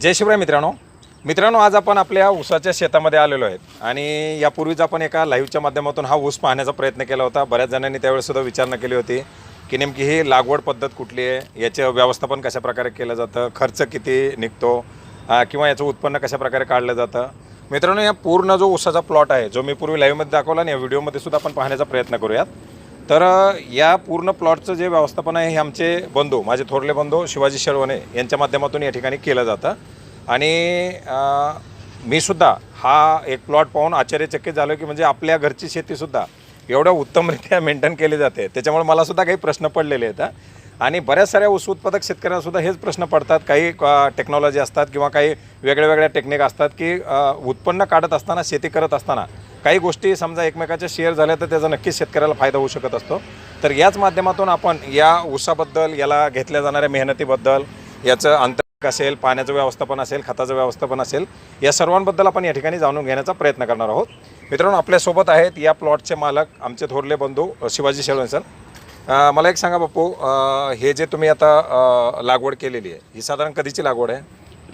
जय शिवराय मित्रांनो. मित्रांनो आज आपण आपल्या ऊसाच्या शेतामध्ये आलेलो आहेत आणि यापूर्वीच आपण एका लाईव्हच्या माध्यमातून हा ऊस पाहण्याचा प्रयत्न केला होता. बऱ्याच जणांनी त्यावेळेसुद्धा विचारणा केली होती की नेमकी ही लागवड पद्धत कुठली आहे याचं व्यवस्थापन कशा प्रकारे केलं जातं खर्च किती निघतो किंवा याचं उत्पन्न कशाप्रकारे काढलं जातं. मित्रांनो या पूर्ण जो ऊसाचा प्लॉट आहे जो मी पूर्वी लाईव्हमध्ये दाखवला आणि या व्हिडिओमध्ये सुद्धा आपण पाहण्याचा प्रयत्न करूयात. तर या पूर्ण प्लॉटचं जे व्यवस्थापन आहे हे आमचे बंधू माझे थोरले बंधू शिवाजी शेळवणे यांच्या माध्यमातून या ठिकाणी केलं जातं. आणि मीसुद्धा मी सुद्धा हा एक प्लॉट पाहून आश्चर्यचकित झालो की म्हणजे आपल्या घरची शेतीसुद्धा एवढ्या उत्तमरित्या मेंटेन केली जाते. त्याच्यामुळे मलासुद्धा काही प्रश्न पडलेले आहेत आणि बऱ्याच साऱ्या ऊस उत्पादक शेतकऱ्यांनासुद्धा हेच प्रश्न पडतात. काही टेक्नॉलॉजी असतात किंवा काही वेगळ्या वेगळ्या टेक्निक असतात की उत्पन्न काढत असताना शेती करत असताना काही गोष्टी समजा एकमेकाच्या शेअर झाल्या तर त्याचा नक्कीच शेतकऱ्याला फायदा होऊ शकत असतो. तर याच माध्यमातून आपण या ऊसाबद्दल याला घेतल्या जाणाऱ्या मेहनतीबद्दल याचं अंतर असेल पाण्याचं व्यवस्थापन असेल खताचं व्यवस्थापन असेल या सर्वांबद्दल आपण या ठिकाणी जाणून घेण्याचा प्रयत्न करणार आहोत. मित्रांनो आपल्यासोबत आहेत या प्लॉटचे मालक आमचे थोरले बंधू शिवाजी शेळवण सर. मला एक सांगा बापू हे जे तुम्ही आता लागवड केलेली आहे ही साधारण कधीची लागवड आहे?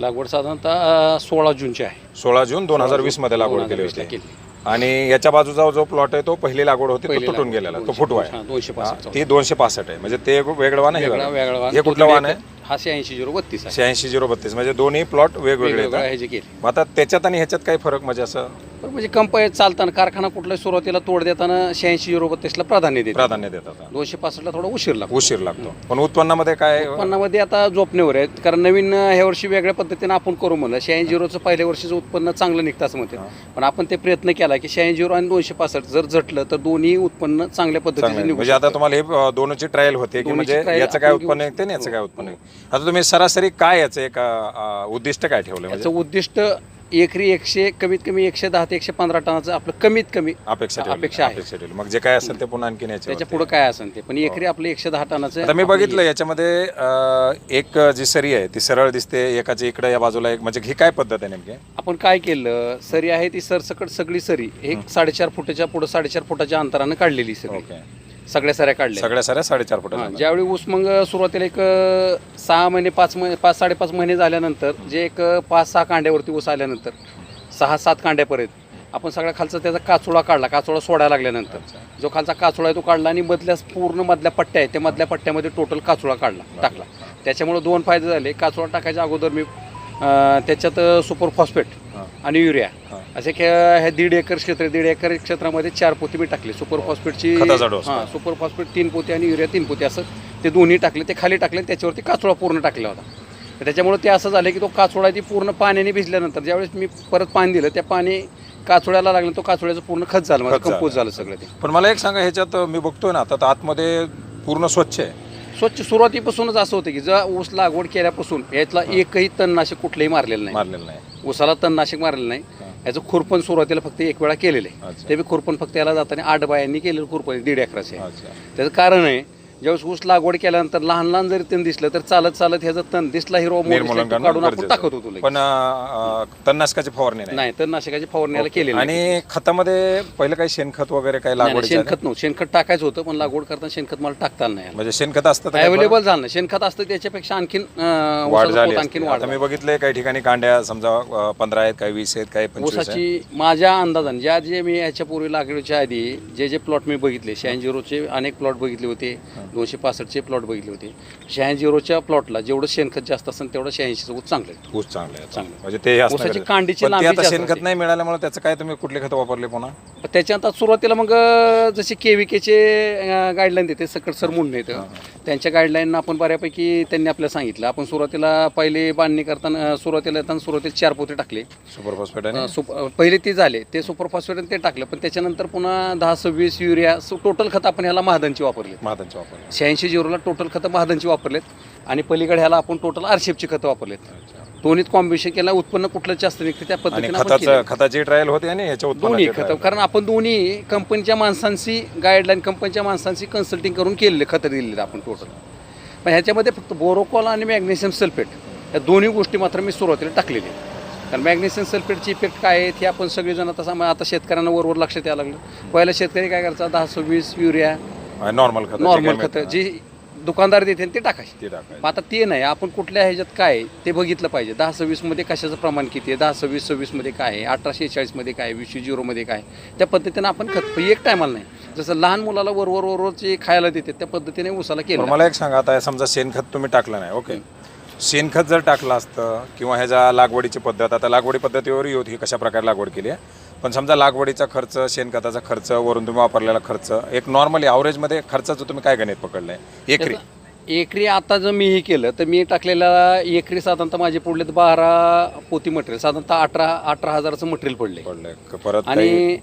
लागवड साधारणतः सोळा जूनची आहे. सोळा जून दोन हजार वीसमध्ये लागवड केली 2020 ला होती केली. आणि याच्या बाजूचा जो प्लॉट आहे तो पहिली लागवड होती तो पहिली तुटून लागवड, गेलेला तो दोनशे- फुटवा हा, आहे. दोनशे पासष्ट हा, ती दोनशे पासष्ट आहे. म्हणजे ते वेगळं वाहन आहे हे वेगळा वेगळं. वेगळा वाहन. हे कुठलं वाहन आहे? हा शहाऐंशी झिरो बत्तीस आहे. शहाऐंशी झिरो बत्तीस. म्हणजे दोन्ही प्लॉट वेगवेगळे केले. मग आता त्याच्यात आणि ह्याच्यात काही फरक म्हणजे असं म्हणजे कंपनी चालताना कारखाना कुठल्या सुरुवातीला तोड देताना शहाऐंशी झिरो बत्तीसला प्राधान्य देते प्राधान्य देतात दोनशे पासष्टला थोडा उशीर लागतो. उशीर लागतो. पण उत्पन्नामध्ये काय उत्पन्नामध्ये आता जोपणेवर आहेत कारण नवीन ह्या वर्षी वेगळ्या पद्धतीने आपण करू म्हणलं. शहाऐंशी झिरोचं पहिल्या वर्षीचं उत्पन्न चांगलं निघतं असं म्हणते पण आपण ते प्रयत्न केला की शहाऐंशी झिरो आणि दोनशे पासष्ट जर झटलं तर दोन्ही उत्पन्न चांगल्या पद्धतीने. निघू म्हणजे आता तुम्हाला हे दोनची ट्रायल होते की म्हणजे याचं काय उत्पन्न निघते आणि याचं काय उत्पन्न? निघते आता तुम्ही सरासरी काय याचं एक उद्दिष्ट काय ठेवलं? म्हणजे याचं उद्दिष्ट एकरी एकशे कमीत कमी एकशे दहा ते एकशे पंधरा टनाचं आपलं कमीत कमी अपेक्षा ठेवली. अपेक्षा आहे. अपेक्षा ठेवली. मग जे काय असेल ते पुन्हा आणखीन याच्यावर त्याच्या पुढे काय असेल ते. पण एकरी आपलं एकशे दहा टनाचं आता मी बघितलं याच्यामध्ये अ, एक जी सरी आहे ती सरळ दिसते एकाच्या इकडे या बाजूला एक. म्हणजे ही काय पद्धत आहे नेमकी? आपण काय केलं सरी आहे ती सरसकट सगळी सरी. एक साडेचार फुटाच्या पुढे साडेचार फुटाच्या अंतरानं काढलेली सगळी. ओके. सगळ्या सऱ्या काढल्या. सगळ्या साऱ्या साडेचार हा, फुटाच्या ज्यावेळी ऊस मग सुरुवातीला एक अं, सहा महिने पाच महिने पाच साडेपाच महिने झाल्यानंतर जे एक अं, पाच सहा कांड्यावरती ऊस आल्यानंतर सहा सात कांड्यापर्यंत आपण सगळ्या खालचा त्याचा काचोळा काढला. काचोळा सोडायला लागल्यानंतर जो खालचा काचोळा आहे तो काढला आणि मधल्या पूर्ण मधल्या पट्ट्या आहेत त्या मधल्या पट्ट्यामध्ये टोटल काचोळा काढला टाकला. त्याच्यामुळे दोन फायदे झाले. काचोळा टाकायच्या अगोदर मी त्याच्यात सुपर फॉस्फेट. आणि युरिया. असे हे दीड एकर क्षेत्र. दीड एकर क्षेत्रामध्ये चार पोती मी टाकली सुपर फॉस्फेटची. हां सुपर फॉस्फेट तीन पोती आणि युरिया तीन पोती असं ते दोन्ही टाकले ते खाली टाकले त्याच्यावरती काचोळा पूर्ण टाकला होता त्याच्यामुळे ते असं झालं की तो काचोळा ती पूर्ण पाण्याने भिजल्यानंतर ज्यावेळेस मी परत पाणी दिलं त्या पाणी काचोळ्याला लागलं तो काचोळ्याचं पूर्ण खत झालं झालं. कंपोज झालं सगळं ते पण मला एक सांगा ह्याच्यात मी बघतोय ना आता आतमध्ये पूर्ण स्वच्छ आहे स्वच्छ सुरुवातीपासूनच असं होतं की जर ऊस लागवड केल्यापासून यातला एकही तणनाशक कुठलंही मारलेलं नाही. मारलेलं नाही. ऊसाला तणनाशक मारलेलं नाही. याचं खुरपण सुरुवातीला फक्त एक वेळा केलेलं आहे. ते बी खुरपण फक्त याला जाताना आठ बायांनी केलेलं खुरपण आहे, दीड एकराचे आहे. अच्छा. त्याचं कारण आहे ज्यावेळेस ऊस लागवड केल्यानंतर लहान लहान जरी तण दिसलं तर चालत चालत ह्याचं तण दिसला हिरो निर्मूलन काढून आपण गरजेचं टाकत. होतो लगेच. पण अ, तणनाशकाची फवारणी नाही. नाही तणनाशकाची फवारणीला केलेली नाही. आणि खतामध्ये पहिलं काही शेणखत वगैरे काही नाही, नाही, लागवड शेणखत नव्हतं. शेणखत टाकायचं होतं पण लागवड करताना शेणखत मला टाकता आलं. नाही म्हणजे शेणखत असतं तर काही अवेलेबल झालं नाही. शेणखत असतं त्याच्यापेक्षा आणखीन अं, वाढ ऊसाचं झाली पोत असते. आणखीन वाढ आता मी बघितले काही ठिकाणी कांड्या समजा पंधरा आहेत काही वीस आहेत काही पंचवीस आहेत. ऊसाची माझ्या अंदाजाने ज्या जे मी याच्यापूर्वी लागवडीच्या आधी जे जे प्लॉट मी बघितले शहाऐंशी झिरोचे अनेक प्लॉट बघितले होते. दोनशे पासष्टचे प्लॉट बघितले होते. शहाऐंशी झिरोच्या प्लॉटला जेवढं शेणखत जास्त असेल तेवढं शहाऐंशीचं ऊस चांगलं आहे. ऊस चांगले आहेत. चांगलं. म्हणजे ते हे असणं ऊसाची गरजेचं. कांडीची पण ते लांबी आता जास्त शेणखत असते. नाही मिळाल्यामुळे त्याचं काय तुम्ही कुठले खत वापरले पुन्हा? त्याच्यात आता सुरुवातीला मग अं, जसे के व्ही केचे गाईडलाईन देते सकट सर म्हणून येतं. त्यांच्या गाईडलाईन आपण बऱ्यापैकी त्यांनी आपल्याला सांगितलं. आपण सुरुवातीला पहिले बांधणी करताना सुरुवातीला येताना सुरुवातीला चार पोते टाकले. सुपर फॉस्फेट आणि? अं, सुप अं, पहिले ते झाले. ते सुपर फॉस्फेट ते टाकलं. पण त्याच्यानंतर पुन्हा दहा सव्वीस युरिया टोटल खत आपण ह्याला महादनची वापरली. महादांचे वापरले. शहाऐंशी झिरोला टोटल खतं महादनची वापरलेत. आणि पलीकडे ह्याला आपण टोटल आरशेपची खतं वापरलेत. दोन्हीत कॉम्बिनेशन केलं उत्पन्न कुठलं जास्त निघतं त्या आणि पद्धतीने आपण खताचं केलं. खताची ट्रायल होते आणि याच्या दोन्ही उत्पन्नाची खतं कारण आपण दोन्ही कंपनीच्या माणसांशी गाईडलाईन कंपनीच्या माणसांशी कन्सल्टिंग करून केलेले खतं दिलेले आपण टोटल पण ह्याच्यामध्ये फक्त बोरोकॉल आणि मॅग्नेशियम सल्फेट या दोन्ही गोष्टी मात्र मी सुरुवातीला टाकलेल्या आहेत. कारण मॅग्नेशियम सल्फेटची इफेक्ट काय आहेत हे आपण सगळेजण आता सम- आता शेतकऱ्यांना वरवर लक्षात यायला लागलं. पहिला शेतकरी काय करायचा दहा सव्वीस युरिया नॉर्मल खत नॉर्मल खतं जी दुकानदार देते ते टाकायचे ते टाकायचं मग आता ते नाही आपण कुठल्या ह्याच्यात काय आहे ते बघितलं पाहिजे दहा सव्वीसमध्ये कशाचं प्रमाण किती आहे दहा सव्वीस सव्वीसमध्ये काय आहे अठराशे चाळीसमध्ये काय आहे वीसशे झिरोमध्ये काय आहे? त्या पद्धतीनं आपण खत एक टायमाला नाही जसं लहान मुलाला वरवर वरवर जे खायला देते त्या पद्धतीने उसाला केलं मला एक सांगा आता समजा शेणखत तुम्ही टाकलं नाही ओके शेणखत जर टाकलं असतं किंवा ह्याच्या लागवडीची पद्धत आता लागवडी पद्धतीवरही होती कशा प्रकारे लागवड केली आहे. पण समजा लागवडीचा खर्च शेणखताचा खर्च वरून तुम्ही वापरलेला खर्च एक नॉर्मली ॲव्हरेजमध्ये खर्चाचं तुम्ही काय गणित पकडलंय? एकरी. एकरी आता जर मी हे केलं तर मी टाकलेला एकरी साधारणतः माझे पडले बारा पोती मटेरियल साधारणतः अठरा अठरा हजाराचं मटेरियल पडले. परत आणि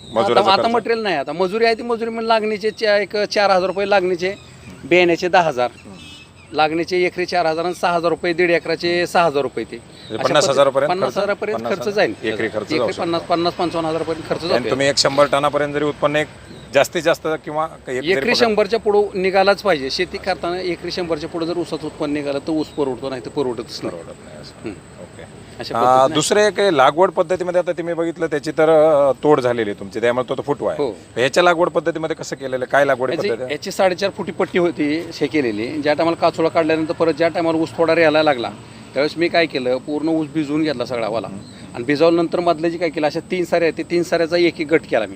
आता? मटेरियल नाही आता मजुरी आहे ती मजुरी म्हणजे लागणीचे एक चार हजार रुपये लागणीचे बियाण्याचे दहा हजार. लागणीचे एकरी चार हजार आणि सहा हजार रुपये दीड एकराचे सहा हजार रुपये ते म्हणजे अशा पन्नास पद्धती- हजारापर्यंत पन्नास खर्च? हजारापर्यंत पन्नास खर्च हजार? जाईल एकरी खर्च जाऊ एकरी शकतो. पन्नास पन्नास पंचावन्न हजारापर्यंत खर्च आणि जातो तुम्ही एक शंभर टनापर्यंत जरी उत्पन्न एक जास्तीत जास्त किंवा एक जरी एकरी शंभरच्या पुढं निघालाच पाहिजे शेती करताना एकरी शंभरच्या पुढे जर ऊसाचं उत्पन्न निघालं तर ऊस परवडतो नाही तर परवडतच नाही परवडत नाही असं. हं. अशा दुसरं एक आहे, लागवड पद्धतीमध्ये आता तुम्ही बघितलं त्याची तर अ, तोड झालेली आहे तुमची त्यामुळे तो तो फुटवा आहे हो. ह्याच्या लागवड पद्धतीमध्ये कसं केलेलं आहे? काय लागवड याची आहे? याची साडेचार फुटी पट्टी होती हे केलेली ज्या टायमाला काचोळा काढल्यानंतर परत ज्या टायमाला ऊस थोडा यायला लागला त्यावेळेस मी काय केलं पूर्ण ऊस भिजवून घेतला सगळा वाला आणि भिजवल्यानंतर मधल्या जी काय केलं अशा तीन साऱ्या आहेत ते तीन साऱ्याचा एक एक गट केला मी.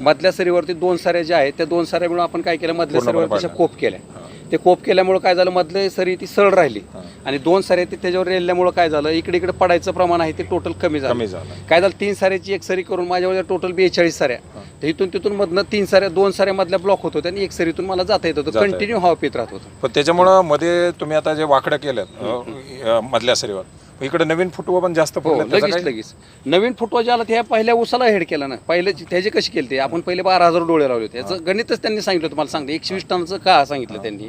मधल्या सरीवरती दोन साऱ्या ज्या आहेत त्या दोन साऱ्या मिळून आपण काय केलं? मधल्या सरीवरती अशा. कोप केल्या. ते कोप केल्यामुळे काय झालं? मधले सरी ती सरळ राहिली. आणि दोन सारे ते त्याच्यावर रेलल्यामुळे काय झालं? इकडे इकडे पडायचं प्रमाण आहे ते टोटल कमी झालं. काय झालं? तीन साऱ्याची एक सरी करून माझ्यावर टोटल बेचाळीस साऱ्या. तर इथून तिथून मधनं तीन साऱ्या दोन साऱ्या मधल्या ब्लॉक होत होत्या आणि एक सरीतून मला जाता येत होतं. कंटिन्यू हवा पित राहत होतं. पण त्याच्यामुळं मध्ये तुम्ही आता जे वाकडं केलं मधल्या सरीवर इकडे नवीन फुटवा पण जास्त हो त्याचं लगेच काय? लगेच. नवीन फुटवा जे आला त्या पहिल्या उसाला हेड केला ना पहिले त्याचे कसे केले ते? आपण पहिले बारा हजार डोळे लावले होते. याचं गणितच त्यांनी सांगितलं होतं मला सांगते. एकशे वीस टनचं का सांगितलं त्यांनी?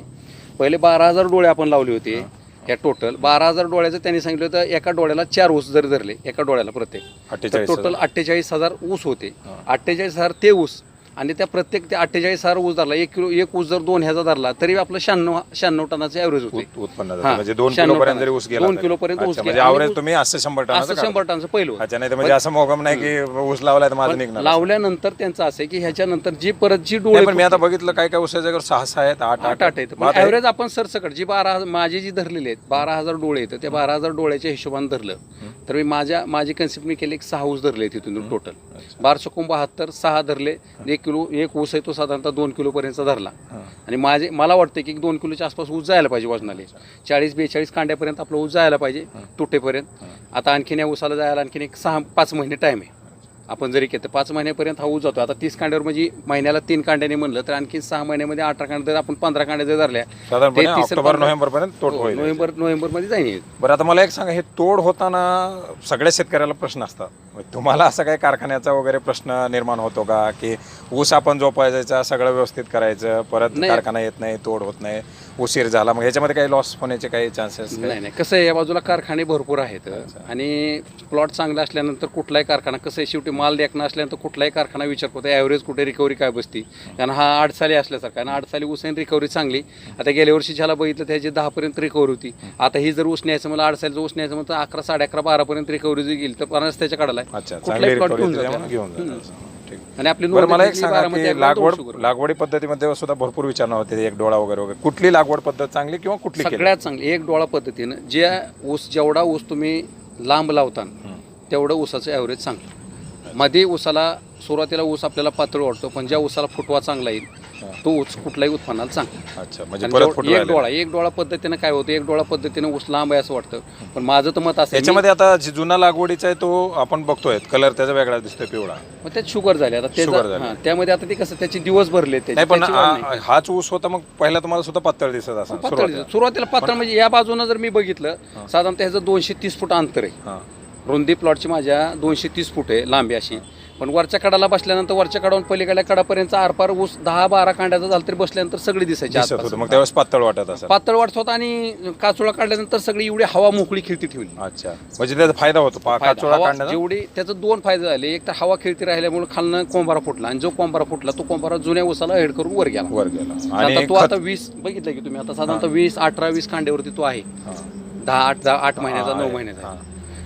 पहिले बारा हजार डोळे आपण लावले होते या टोटल बारा हजार डोळ्याचं त्यांनी सांगितलं होतं एका डोळ्याला चार ऊस जर धरले एका डोळ्याला प्रत्येक. टोटल अठ्ठेचाळीस हजार. ऊस होते. अठ्ठेचाळीस हजार ते ऊस. आणि त्या प्रत्येक ते अठ्ठेचाळीस हजार ऊस धरला. एक किलो एक ऊस जर दोन ह्याचा धरला तरी आपलं शहाण्णव शहाण्णव टनाचं ॲव्हरेज होते उत्पन्न हा. म्हणजे दोन शहाण्णव किलो पर्यंत टन. जरी ऊस गेला दोन तरी. किलोपर्यंत ऊस अच्छा, गेला. म्हणजे आणि ऊस- तुम्ही असं शंभर असं टनाचं शंभर काढता. टनचं पहिलं होतं. अच्छा नाही तर म्हणजे असं मोगम नाही की ऊस लावलाय तर माझं निघणार लावल्यानंतर त्यांचं असं आहे की ह्याच्यानंतर जी परत जी नाही, डोळे पण मी आता बघितलं काय काय ऊसाच्या जागेवर सहा सहा आहेत आठ आठ आठ आहेत. मग पण आता हे- ॲव्हरेज आपण सरसकट जी बारा हजार- माझी जी धरलेली आहेत बारा हजार डोळे आहेत त्या बारा हजार डोळ्याच्या हिशोबाने धरलं. तर मी माझ्या माझी कन्सेप्ट मी केली एक सहा ऊस धरले तिथून टोटल बारा चकून बहात्तर सहा धरले एक किलो एक ऊस आहे तो साधारणतः दोन किलो पर्यंत धरला आणि माझे मला वाटतं की दोन किलोच्या आसपास ऊस जायला पाहिजे वजनाले. चाळीस बेचाळीस कांड्यापर्यंत आपलं ऊस जायला पाहिजे तुटेपर्यंत. आता आणखीन या ऊसाला जायला आणखीन एक सहा पाच महिने टाईम आहे. आपण जरी केलं तर पाच महिन्यापर्यंत हा ऊस जातो आता तीस कांड्यावर म्हणजे महिन्याला तीन कांड्याने म्हणलं तर आणखी सहा महिन्यामध्ये अठरा कांड्या जर आपण पंधरा कांड्या जर धरल्या साधारणपणे ते तीस ऑक्टोबर पंधरा- नोव्हेंबर पर्यंत तोड हो, होईल. नोव्हेंबर नोव्हेंबरमध्ये जाईल. बरं आता मला एक सांगा हे तोड होताना सगळ्या शेतकऱ्याला प्रश्न असतात. तुम्हाला असं काही कारखान्याचा वगैरे प्रश्न निर्माण होतो का? की ऊस आपण जोपायचा सगळं व्यवस्थित करायचं परत. कारखाना येत नाही तोड होत नाही. उशीर झाला. मग ह्याच्यामध्ये काही लॉस होण्याचे काही चान्सेस नाही नाही. कसं आहे या बाजूला कारखाने भरपूर आहेत. आणि प्लॉट चांगला असल्यानंतर कुठलाही कारखाना कसं आहे शेवटी माल देखणं असल्यानंतर कुठलाही कारखाना विचार करतो ॲव्हरेज कुठे रिकव्हरी काय बसती? कारण हा आठ साली असल्यासारखा आणि आठ साली ऊस आणि रिकव्हरी चांगली. आता गेल्या वर्षी ज्याला बघितलं त्याची दहापर्यंत रिकव्हरी होती. आता ही जर ऊस न्यायचं मला आठ सालीचं ऊस न्यायचं म्हणतं अकरा साडे अकरा बारापर्यंत रिकव्हरी गेली तर पन्नास त्याच्या अच्छा कुठलाही recovery घेऊन जातो. आणि आपली बरं मला एक सांगा की लागवड. लागवडी पद्धतीमध्ये सुद्धा भरपूर विचारणा होते एक डोळा वगैरे वगैरे कुठली लागवड पद्धत चांगली किंवा कुठली? सगळ्यात चांगली एक डोळा पद्धतीनं जे ऊस जेवढा ऊस तुम्ही लांब लावताना तेवढं ऊसाचं ॲव्हरेज चांगलं मध्ये ऊसाला सुरुवातीला ऊस आपल्याला पातळ वाटतो पण ज्या ऊसाला फुटवा चांगला येईल तो ऊस कुठल्याही उत्पन्नाला चांगला अच्छा म्हणजे आणि परत जेव- फुटवा एक आले. डोळा एक डोळा पद्धतीनं काय होतं एक डोळा पद्धतीनं ऊस लांब आहे असं वाटतं. पण माझं तर मत असं याच्यामध्ये आता जी जुना लागवडीचा आहे तो आपण बघतोय कलर त्याचा वेगळा दिसतोय पिवळा. मग त्यात शुगर झाले. आता त्याचा- झाली. हां, त्यामध्ये आता ते कसं त्याचे दिवस भरले त्याचे, नाही पण त्याची वाढ नाही. आ- हाच ऊस होता मग पहिला तुम्हाला सुद्धा पातळ दिसत असं पातळ सुरुवातीला. पातळ म्हणजे या बाजूनं जर मी बघितलं साधारणतः ह्याचं दोनशे तीस फूट अंतर आहे. रुंदी प्लॉटची माझ्या दोनशे तीस फूट आहे लांबी अशी. पण वरच्या कडाला बसल्यानंतर वरच्या कडावून पलीकडल्या कडापर्यंत आरपार ऊस दहा बारा कांड्याचा झाला तरी बसल्यानंतर सगळी दिसायची दिसत आसपास. होतं. मग त्यावेळेस पातळ वाटत असं पातळ वाटत होता आणि काचोळा काढल्यानंतर सगळी एवढी हवा मोकळी खिळती ठेवली. अच्छा. म्हणजे त्याचा फायदा होतो पा- फायदा. काचोळा हवा काढण्याचा? जेवढी त्याचं दोन फायदे झाले. एक तर हवा खेळती राहिल्यामुळे खालनं कोंबारा फुटला आणि जो कोंबारा फुटला तो कोंबारा जुन्या उसाला हेड करून वर गेला. वर गेला. आता आणि तो खत- आता वीस बघितलं की तुम्ही आता साधारणतः वीस अठरा वीस कांड्यावरती तो आहे. हा. दहा आठ दहा आठ महिन्याचा नऊ. महिन्याचा.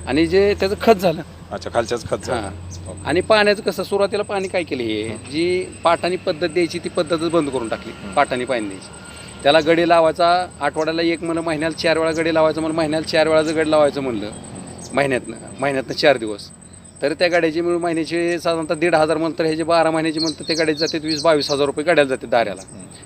आणि जे त्याचं खत झालं अच्छा खालच्याच. हा. आणि पाण्याचं कसं सुरुवातीला पाणी काय केलं हे? जी पाटानी पद्धत द्यायची ती पद्धतच बंद करून टाकली पाटानी पाणी द्यायची. त्याला गडी लावायचा आठवड्याला एक म्हणलं महिन्याला चार वेळा गडी लावायचं म्हणलं महिन्याला चार वेळा जर गडी लावायचं म्हणलं महिन्यातनं महिन्यातनं चार दिवस. तर त्या गाड्याची मिळून महिन्याची साधारणतः दीड हजार म्हणतं ह्याची बारा महिन्याची म्हणतं ते गाड्यात जाते वीस बावीस हजार रुपये गाड्याला जाते दाऱ्याला.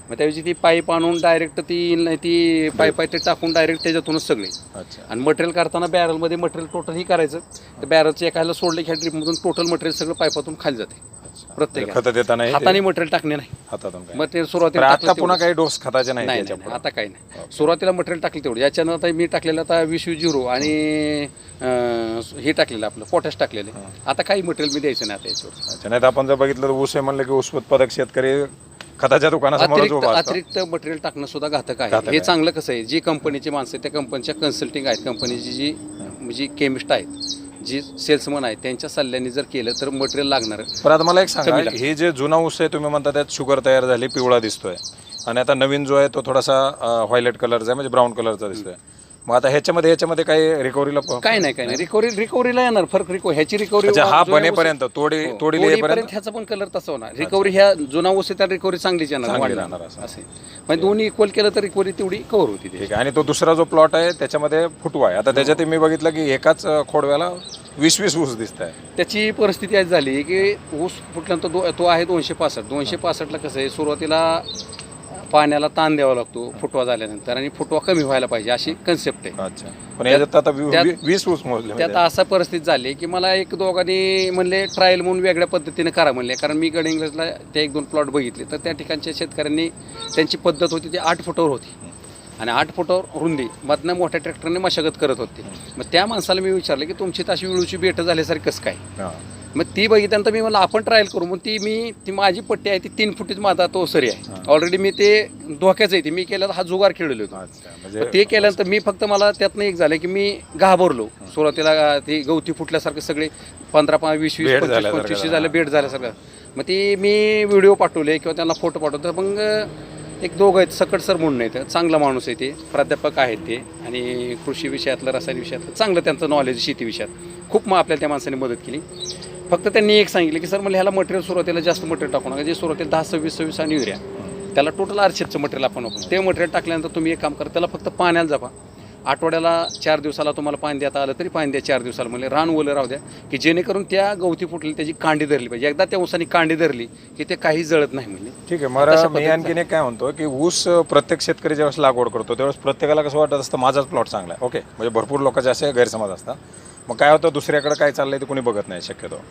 मग त्यावेळी ती पाईप आणून डायरेक्ट ती नाही ती पाईप आहे ते टाकून डायरेक्ट त्याच्यातूनच सगळे. अच्छा. आणि मटेरियल काढताना बॅरलमध्ये मटेरियल टोटल ही करायचं. तर बॅरलचं एखाद्याला सोडलं ह्या ड्रिपमधून टोटल मटेरियल सगळं पाईपातून खाली जाते. प्रत्येक खत देताना हे ते हाताने मटेरियल टाकणे नाही. हातातून काय? मटेरियल तर सुरुवातीला आता पुन्हा. काही डोस खताचे नाही नाही त्याच्या नाही, नाही, आता काही नाही. सुरुवातीला मटेरियल टाकलं तेवढं. याच्यानं आता मी टाकलेलं आता वीस झिरो आणि अं, हे टाकलेलं आपलं पोटॅश टाकलेलं. आता काही मटेरियल मी द्यायचं नाही आता याच्यावर. अच्छा नाही तर आपण जर बघितलं तर ऊस आहे म्हणलं की ऊस उत्पादक शेतकरी खताच्या दुकानासमोरच अतिरिक्त उभा असतो. अतिरिक्त मटेरियल टाकणं सुद्धा घातक आहे. हे आहे. चांगलं कसं आहे? जी कंपनीची माणसं आहेत त्या कंपनीच्या कन्सल्टिंग आहेत. कंपनीची जी म्हणजे केमिस्ट आहेत. जी सेल्समन आहेत त्यांच्या सल्ल्याने जर केलं तर मटेरियल लागणार. पण आता मला एक सांगा कमी लागतं. हे जे जुना ऊस आहे तुम्ही म्हणता त्यात शुगर तयार झाली पिवळा दिसतोय. आणि आता नवीन जो आहे तो थोडासा व्हायलेट कलरचा आहे म्हणजे ब्राऊन कलरचा दिसतोय. मग आता ह्याच्यामध्ये ह्याच्यामध्ये काही रिकव्हरीला काय नाही काय नाही. रिकव्हरी रिकव्हरीला येणार फरक रिको ह्याची रिकव्हरी हा बनेपर्यंत तोडी तोडीला येईपर्यंत? पर्यंत ह्याचा पण कलर तसा होणार. रिकव्हरी ह्या जुना ऊस आहे त्या रिकव्हरी चांगलीच येणार चांगली वाढणार. राहणार असं. असे. म्हणजे दोन्ही इक्वल केलं तर रिकव्हरी तेवढी कव्हर होती ठीक आहे. आणि तो दुसरा जो प्लॉट आहे त्याच्यामध्ये फुटवा आहे. आता त्याच्यात मी बघितलं की एकाच अं, खोडव्याला वीस वीस ऊस दिसत आहे त्याची परिस्थिती अशी झाली की ऊस फुटल्यानंतर दो तो आहे दोनशे पासष्ट. दोनशे पासष्टला कसं आहे सुरुवातीला पाण्याला ताण द्यावा लागतो फुटवा झाल्यानंतर आणि फुटवा कमी व्हायला पाहिजे अशी कन्सेप्ट आहे. अच्छा. पण याच्यात आता वी- त्यात- वी- वीस ऊस मोजले त्यात म्हणजे. असा परिस्थिती झाली की मला एक दोघांनी म्हणले ट्रायल म्हणून वेगळ्या पद्धतीने करा म्हणले. कारण मी गड इंग्रजला ते एक दोन प्लॉट बघितले. तर त्या ठिकाणच्या शेतकऱ्यांनी त्यांची पद्धत होती ती आठ फुटावर होती. आणि आठ फुटावर रुंदी मधनं मोठ्या ट्रॅक्टरने मशागत करत होते. मग त्या माणसाला मी विचारलं की तुमची तशी विळूची बेट झाल्यासारखी कसं काय? हा. मग ती बघितल्यानंतर मी मला आपण ट्रायल करू. मग ती मी ती माझी पट्टी आहे ती तीन फुटीच माझा तो सरी आहे. ऑलरेडी मी ते धोक्याच आहे ती मी केलं हा जुगार खेळलो होतो. म्हणजे ते केल्यानंतर मी फक्त मला त्यातनं एक झालं की मी घाबरलो. सुरुवातीला ती गवती फुटल्यासारखं सगळे पंधरा पाच वीस वीस पंचवीस पंचवीस झालं. बेड झाल्यासारखं. मग ती मी व्हिडिओ पाठवले किंवा त्यांना फोटो पाठवतो मग एक दोघं आहेत सकट सर म्हणून आहेत. चांगला माणूस आहे ते प्राध्यापक आहेत ते. आणि कृषी विषयातलं रसायन विषयातलं चांगलं त्यांचं नॉलेज शेती विषयात. खूप मग आपल्याला त्या माणसाने मदत केली. फक्त त्यांनी एक सांगितलं की सर मला ह्याला मटेरियल सुरुवातीला जास्त मटेरियल टाकू नका. जे सुरुवातीला दहा सव्वीस सव्वीस आणि युरिया त्याला टोटल आरशेपचं मटेरियल आपण वापरू. ते मटेरियल टाकल्यानंतर तुम्ही एक काम करा त्याला फक्त पाण्याला जपा. आठवड्याला चार दिवसाला तुम्हाला पाणी देता आलं तरी पाणी द्या चार दिवसाला. म्हणजे रान ओलं राहू द्या की जेणेकरून त्या गवती फुटली त्याची कांडी धरली पाहिजे. एकदा त्या ऊसाने कांडी धरली की ते काही जळत नाही म्हणजे ठीक आहे मला मी आणखीन एक काय म्हणतो की ऊस प्रत्येक शेतकरी ज्यावेळेस लागवड करतो त्यावेळेस प्रत्येकाला कसं वाटत असतं माझाच प्लॉट चांगला आहे. ओके म्हणजे भरपूर लोकांचे असे गैरसमज असतात. मग काय होतं दुसऱ्याकडे काय चाललंय ते कोणी बघत नाही शक्यतो.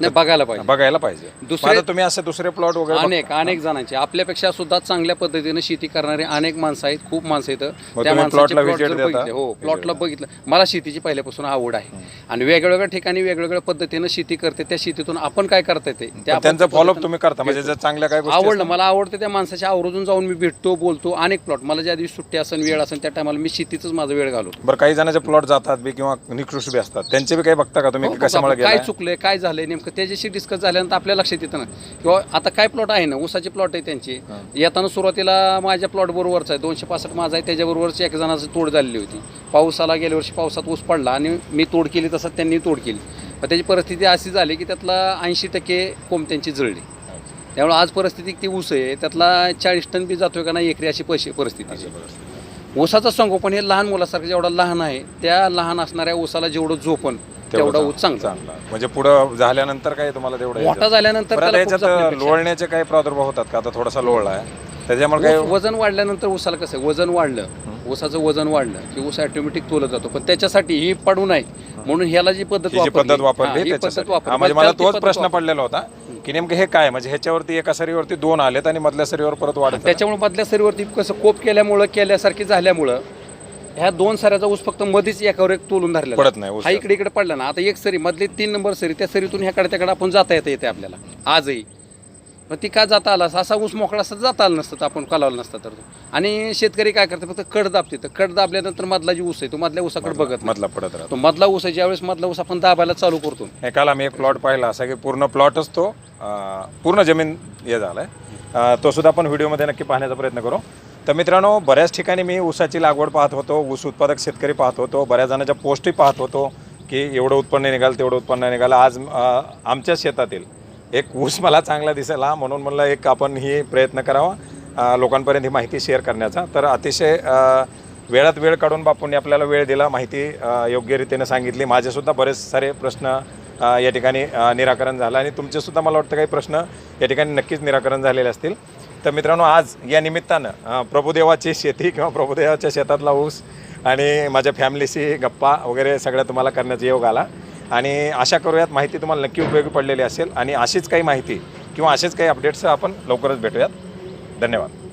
नाही बघायला पाहिजे. बघायला पाहिजे. दुसरे- तुम्ही असे दुसरे प्लॉट वगैरे अनेक अनेक जणांचे. आपल्यापेक्षा सुद्धा चांगल्या पद्धतीने शेती करणारे अनेक माणसं आहेत खूप माणसं आहेत. मग त्या तुम्ही माणसाचे plotला plot visit जर देता? बघितले हो प्लॉटला बघितलं. मला शेतीची पहिल्यापासून आवड आहे. आणि वेगवेगळ्या ठिकाणी वेगवेगळ्या पद्धतीनं शेती करते. त्या शेतीतून आपण काय करता येते? पण त्यांचं फॉलोअप तुम्ही करता. म्हणजे जर चांगल्या काय गोष्टी आवडलं मला आवडतं त्या माणसाच्या आवर्जून जाऊन मी भेटतो बोलतो. अनेक प्लॉट मला ज्या दिवशी सुट्टी असेल वेळ असेल त्या टायमाला मी शेतीतच माझा वेळ घालवतो. बरं काही जणांचे प्लॉट जातात बी किंवा निकृष्ट बी असतात. त्यांचे बी काही बघता का तुम्ही? हो, की कशामुळे काय गेलाय? चुकलंय काय झालंय नेमकं त्याच्याशी डिस्कस झाल्यानंतर आपल्या लक्षात येतं ना. किंवा आता काय प्लॉट आहे ना? ऊसाचे प्लॉट आहे त्यांचे. येताना सुरुवातीला माझ्या प्लॉट बरोबरचा आहे. दोनशे पासष्ट माझा आहे. त्याच्याबरोबरची एक जणाची तोड झालेली होती. पाऊस आला गेल्या वर्षी पावसात ऊस पडला आणि मी तोड केली तसं त्यांनी तोड केली. पण त्याची परिस्थिती अशी झाली की त्यातला ऐंशी टक्के कोंब त्यांची जळली. त्यामुळे आज परिस्थिती ती ऊस आहे. त्यातला चाळीस टन बी जातोय का नाही एकरी अशी पैसे परिस्थिती. ऊसाचं संगोपन हे लहान मुलासारखं जेवढा लहान आहे त्या लहान असणाऱ्या ऊसाला जेवढं झोपण तेवढा ऊस चांगला. चांगला. म्हणजे पुढं झाल्यानंतर काय तुम्हाला तेवढं मोठा झाल्यानंतर बरं, आता त्याला खूप याच्यात जपण्यापेक्षा- लोळण्याचे काही प्रादुर्भाव होतात का? आता थोडासा लोळला आहे. त्याच्यामुळे काय ऊस वजन वाढल्यानंतर ऊसाला कसं आहे, वजन वाढलं. ऊसाचं वजन वाढलं की ऊस ऑटोमॅटिक तोलत जातो. पण त्याच्यासाठी ही पडू नये. म्हणून ह्याला जी पद्धत ही जी पद्धत हा, वापरली ही त्याच्यासाठी. पद्धत वापरली. म्हणजे मला त्याला ती तोच पद्धत प्रश्न वापरली. पडलेला होता की नेमकं हे काय? म्हणजे ह्याच्यावरती एका सरीवरती दोन आलेत आणि मधल्या सरीवर परत वाढत त्याच्यामुळे मधल्या सरीवरती कसं कोप केल्यामुळं केल्यासारखी झाल्यामुळं ह्या दोन सऱ्याचा ऊस फक्त मध्येच एकावर एक तोलून धरलेला पडत नाही ऊस हा इकडे इकडे पडला ना आता एक सरी मधली तीन नंबर सरी त्या सरीतून ह्याकडे त्याकडे आपण जाता येतं येते आपल्याला. आजही. मग ती का जाता आला असा ऊस मोकळा असता जाता आला नसतं तर आपण कलावलं नसतं तर. तो. आणि शेतकरी काय करतात फक्त कड दाबते तर कड दाबल्यानंतर मधला जी ऊस आहे तो मधल्या ऊसाकडे बघत नाही. मधला पडत राहतो. तो मधला ऊस आहे ज्यावेळेस मधला ऊस आपण दाबायला चालू करतो. हे काल आम्ही एक प्लॉट पाहिला असा की पूर्ण प्लॉटच तो अं, पूर्ण जमीन हे झालाय. अं, तो सुद्धा आपण व्हिडिओमध्ये नक्की पाहण्याचा प्रयत्न करू. तर मित्रांनो बऱ्याच ठिकाणी मी ऊसाची लागवड पाहत होतो ऊस उत्पादक शेतकरी पाहत होतो बऱ्याच जणांच्या पोस्टही पाहत होतो की एवढं उत्पन्न निघाल तेवढं उत्पन्न निघालं. आज आमच्या शेतातील एक ऊस मला चांगला दिसायला म्हणून म्हणलं एक आपण ही प्रयत्न करावा लोकांपर्यंत ही माहिती शेअर करण्याचा. तर अतिशय वेळात वेळ काढून बापूंनी आपल्याला वेळ दिला माहिती योग्यरीतीने योग्य रीतीने सांगितली. माझेसुद्धा बरेच सारे प्रश्न या ठिकाणी निराकरण झालं आणि तुमचेसुद्धा मला वाटतं काही प्रश्न या ठिकाणी नक्कीच निराकरण झालेले असतील. तर मित्रांनो आज या निमित्तानं प्रभुदेवाची शेती किंवा प्रभुदेवाच्या शेतातला ऊस आणि माझ्या फॅमिलीशी गप्पा वगैरे सगळ्या तुम्हाला करण्याचा योग आला. आणि आशा करूयात माहिती तुम्हाला नक्की उपयोगी पडलेली असेल. आणि अशीच काही माहिती किंवा असेच काही अपडेट्स आपण लवकरच भेटूयात. धन्यवाद.